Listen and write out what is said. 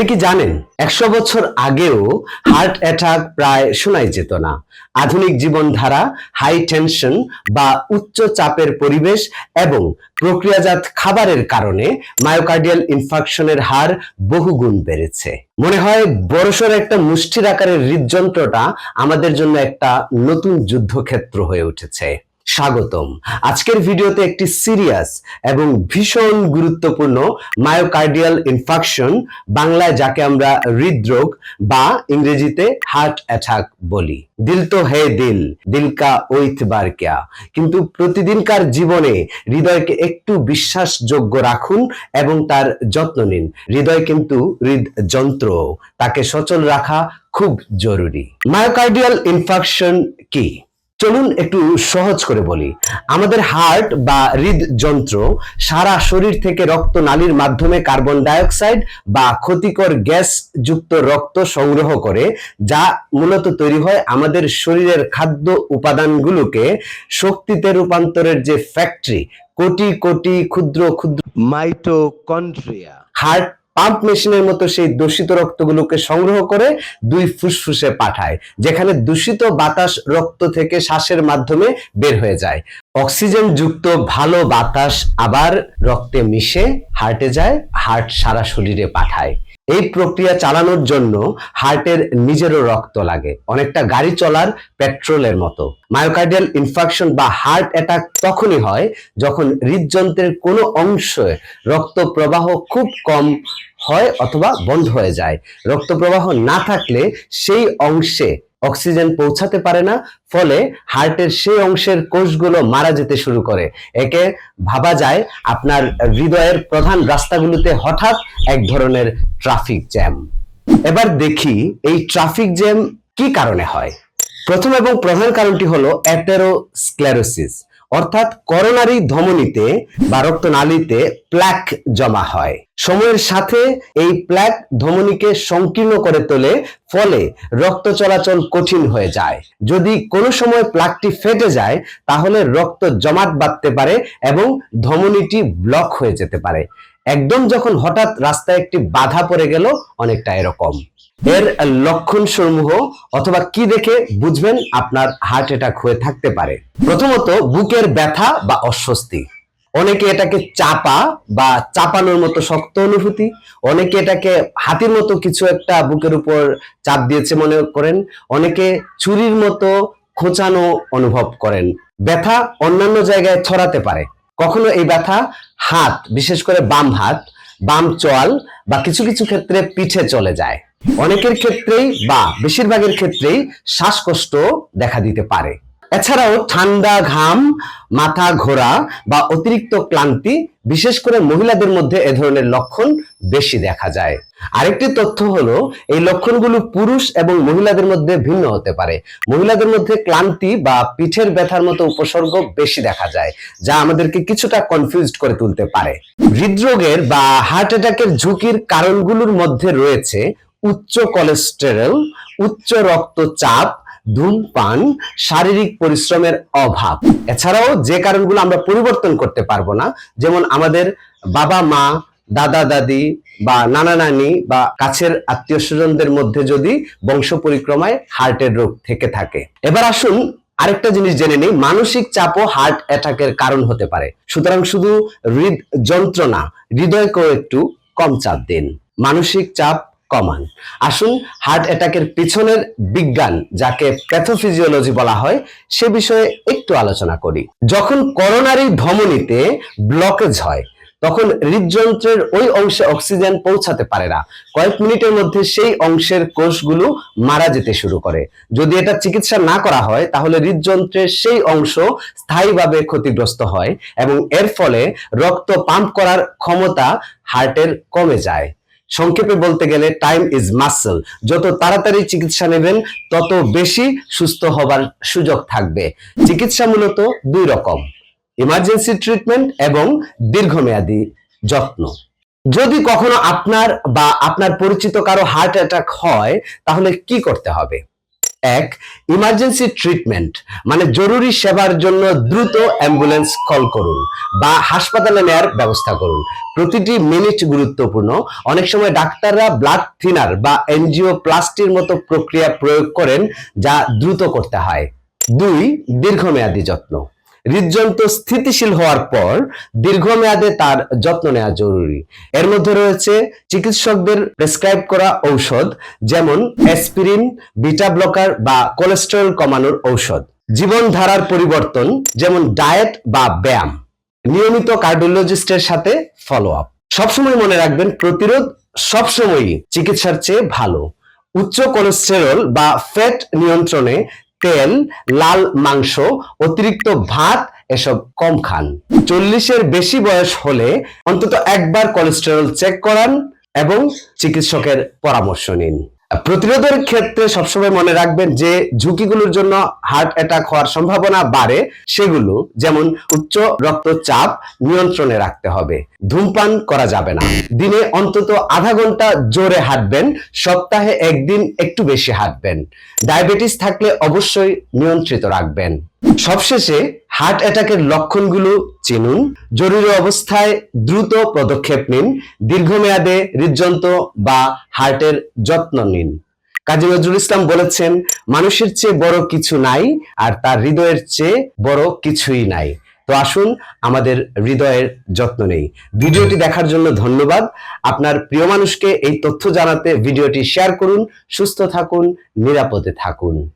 আপনি কি জানেন, একশো বছর আগেও হার্ট অ্যাটাক প্রায় শোনাই যেত না। আধুনিক জীবনধারা হাই টেনশন বা উচ্চ চাপের পরিবেশ এবং প্রক্রিয়াজাত খাবারের কারণে মায়োকার্ডিয়াল ইনফাকশনের হার বহুগুণ বেড়েছে। মনে হয় বড়সড় একটা মুষ্টির আকারের হৃদযন্ত্রটা আমাদের জন্য একটা নতুন যুদ্ধক্ষেত্র হয়ে উঠেছে। স্বাগতম। আজকের ভিডিওতে একটি সিরিয়াস এবং ভীষণ গুরুত্বপূর্ণ মায়োকার্ডিয়াল ইনফাকশন বাংলায় যাকে আমরা হৃদরোগ বা ইংরেজিতে হার্ট অ্যাটাক বলি। দিল তো হে দিল দিল কা ওইতবার ক্যা। কিন্তু প্রতিদিনকার জীবনে হৃদয়কে একটু বিশ্বাসযোগ্য রাখুন এবং তার যত্ন নিন। হৃদয় কিন্তু হৃদযন্ত্র, তাকে সচল রাখা খুব জরুরি। মায়োকার্ডিয়াল ইনফাকশন কি? চলুন একটু সহজ করে বলি। আমাদের হার্ট বা হৃদযন্ত্র সারা শরীর থেকে রক্ত নালীর মাধ্যমে কার্বন ডাইঅক্সাইড বা ক্ষতিকর গ্যাস যুক্ত রক্ত সংগ্রহ করে যা মূলত তৈরি হয় আমাদের শরীরের খাদ্য উপাদানগুলোকে শক্তিতে রূপান্তরের যে ফ্যাক্টরি কোটি কোটি ক্ষুদ্র ক্ষুদ্র মাইটোকন্ড্রিয়া হার্ট পাম্প মেশিনের মতো সেই দূষিত রক্তগুলোকে সংগ্রহ করে দুই ফুসফুসে পাঠায়, যেখানে দূষিত বাতাস রক্ত থেকে শ্বাসের মাধ্যমে বের হয়ে যায়। অক্সিজেন যুক্ত ভালো বাতাস আবার রক্তে মিশে হার্টে যায়, হার্ট সারা শরীরে পাঠায়। এই প্রক্রিয়া চালানোর জন্য হার্টের নিজেরও রক্ত লাগে, অনেকটা গাড়ি চলার পেট্রোলের মতো। মায়োকার্ডিয়াল ইনফাকশন বা হার্ট অ্যাটাক তখনই হয় যখন হৃদযন্ত্রের কোনো অংশে রক্ত প্রবাহ খুব কম হয় অথবা বন্ধ হয়ে যায়। রক্ত প্রবাহ না থাকলে সেই অংশে অক্সিজেন পৌঁছাতে পারে না, ফলে হার্টের সেই অংশের কোষগুলো মারা যেতে শুরু করে। একে ভাবা যায় আপনার হৃদয়ের প্রধান রাস্তাগুলোতে হঠাৎ এক ধরনের ট্রাফিক জ্যাম। এবার দেখি এই ট্রাফিক জ্যাম কি কারণে হয়? প্রথম এবং প্রধান কারণটি হলো অ্যাটেরোস্ক্লেরোসিস অর্থাৎ করোনারি ধমনীতে বা রক্তনালীতে প্ল্যাক জমা হয়। সময়ের সাথে এই প্ল্যাক ধমনীকে সংকীর্ণ করে তোলে, ফলে রক্ত চলাচল কঠিন হয়ে যায়। যদি কোনো সময় প্লাকটি ফেটে যায়, তাহলে রক্ত জমাট বাঁধতে পারে এবং ধমনীটি ব্লক হয়ে যেতে পারে। একদম যখন হঠাৎ রাস্তায় একটি বাধা পড়ে গেল, অনেকটা এরকম। এর লক্ষণ সমূহ অথবা কি দেখে বুঝবেন আপনার হার্ট অ্যাটাক হয়ে থাকতে পারে। প্রথমত, বুকের ব্যথা বা অস্বস্তি। অনেকে এটাকে চাপা বা চাপানোর মতো শক্ত অনুভূতি। অনেকে এটাকে হাতির মতো কিছু একটা বুকের উপর চাপ দিয়েছে মনে করেন। অনেকে চুরির মতো খোঁচানো অনুভব করেন। ব্যথা অন্যান্য জায়গায় ছড়াতে পারে। কখনো এই ব্যথা হাত, বিশেষ করে বাম হাত, বাম চোয়াল বা কিছু কিছু ক্ষেত্রে পিঠে চলে যায়। অনেকের ক্ষেত্রেই বা বেশিরভাগের ক্ষেত্রেই শ্বাসকষ্ট দেখা দিতে পারে। এছাড়াও ঠান্ডা, ঘাম, মাথা ঘোরা বা অতিরিক্ত ক্লান্তি, বিশেষ করে মহিলাদের মধ্যে এ ধরনের লক্ষণ বেশি দেখা যায়। আরেকটি তথ্য হলো, এই লক্ষণগুলো পুরুষ এবং মহিলাদের মধ্যে ভিন্ন হতে পারে। মহিলাদের মধ্যে ক্লান্তি বা পিঠের ব্যথার মতো উপসর্গ বেশি দেখা যায়, যা আমাদেরকে কিছুটা কনফিউজড করে তুলতে পারে। হৃদরোগের বা হার্ট অ্যাটাকের ঝুঁকির কারণগুলোর মধ্যে রয়েছে উচ্চ কোলেস্টেরল উচ্চ রক্তচাপ, ধূমপান, শারীরিক পরিশ্রমের অভাব। এছাড়াও যে কারণগুলো আমরা পরিবর্তন করতে পারব না, যেমন আমাদের বাবা মা, দাদা দাদি বা নানা নানি বা কাছের আত্মীয় স্বজনদের মধ্যে যদি বংশ পরিক্রমায় হার্টের রোগ থেকে থাকে। এবার আসুন আরেকটা জিনিস জেনে নেই, মানসিক চাপও হার্ট অ্যাটাকের কারণ হতে পারে। সুতরাং শুধু হৃদ যন্ত্রণা হৃদয়কেও একটু কম চাপ দিন। মানসিক চাপ কমান আসুন হার্ট অ্যাটাকের পিছনের বিজ্ঞান, যাকে প্যাথোফিজিওলজি বলা হয়, সে বিষয়ে একটু আলোচনা করি। যখন করোনারি ধমনীতে ব্লকেজ হয়, তখন হৃদযন্ত্রের ওই অংশে অক্সিজেন পৌঁছাতে পারে না। কয়েক মিনিটের মধ্যে সেই অংশের কোষগুলো মারা যেতে শুরু করে। যদি এটা চিকিৎসা না করা হয়, তাহলে হৃদযন্ত্রের সেই অংশ স্থায়ীভাবে ক্ষতিগ্রস্ত হয় এবং এর ফলে রক্ত পাম্প করার ক্ষমতা হার্টের কমে যায়। সংক্ষেপে বলতে গেলে টাইম ইজ মাসেল যত তাড়াতাড়ি চিকিৎসা নেবেন, তত বেশি সুস্থ হবার সুযোগ থাকবে। চিকিৎসা মূলত দুই রকম ইমার্জেন্সি ট্রিটমেন্ট এবং দীর্ঘমেয়াদী যত্ন। যদি কখনো আপনার বা আপনার পরিচিত কারও হার্ট অ্যাটাক হয়, তাহলে কি করতে হবে? এক ইমার্জেন্সি ট্রিটমেন্ট মানে জরুরি সেবার জন্য দ্রুত অ্যাম্বুলেন্স কল করুন বা হাসপাতালে নেয়ার ব্যবস্থা করুন। প্রতিটি মিনিট গুরুত্বপূর্ণ। অনেক সময় ডাক্তাররা ব্লাড থিনার বা এনজিও প্লাস্টির মতো প্রক্রিয়া প্রয়োগ করেন যা দ্রুত করতে হয়। দুই, দীর্ঘমেয়াদী যত্ন। হৃদযন্ত্র স্থিতিশীল হওয়ার পর দীর্ঘমেয়াদে তার যত্ন নেওয়া জরুরি। এর মধ্যে রয়েছে চিকিৎসকদের প্রেসক্রাইব করা ঔষধ, যেমন অ্যাসপিরিন বিটা ব্লকার বা কোলেস্টেরল কমানোর ঔষধ। জীবনধারার পরিবর্তন, যেমন ডায়েট বা ব্যায়াম। নিয়মিত কার্ডিওলজিস্টের সাথে ফলো আপ সবসময় মনে রাখবেন, প্রতিরোধ সবসময়ই চিকিৎসার চেয়ে ভালো। উচ্চ কোলেস্টেরল বা ফ্যাট নিয়ন্ত্রণে তেল, লাল মাংস, অতিরিক্ত ভাত, এসব কম খান। চল্লিশের বেশি বয়স হলে অন্তত একবার কোলেস্টেরল চেক করান এবং চিকিৎসকের পরামর্শ নিন। প্রতিরোধের ক্ষেত্রে সবসময় মনে রাখবেন যে ঝুঁকিগুলোর জন্য হার্ট অ্যাটাক হওয়ার সম্ভাবনা বাড়ে, সেগুলো যেমন উচ্চ রক্তচাপ নিয়ন্ত্রণে রাখতে হবে। ধূমপান করা যাবে না। দিনে অন্তত আধা ঘণ্টা জোরে হাঁটবেন, সপ্তাহে একদিন একটু বেশি হাঁটবেন। ডায়াবেটিস থাকলে অবশ্যই নিয়ন্ত্রিত রাখবেন। সবশেষে হার্ট অ্যাটাকের লক্ষণগুলো চিনুন। জরুরি অবস্থায় দ্রুত পদক্ষেপ নিন। দীর্ঘমেয়াদে হৃদযন্ত্র বা হার্টের যত্ন নিন। কাজী নজরুল ইসলাম বলেছেন, মানুষের চেয়ে বড় কিছু নাই আর তার হৃদয়ের চেয়ে বড় কিছুই নাই। তো আসুন, আমাদের হৃদয়ের যত্ন নেই। ভিডিওটি দেখার জন্য ধন্যবাদ। আপনার প্রিয় মানুষকে এই তথ্য জানাতে ভিডিওটি শেয়ার করুন, সুস্থ থাকুন, নিরাপদে থাকুন।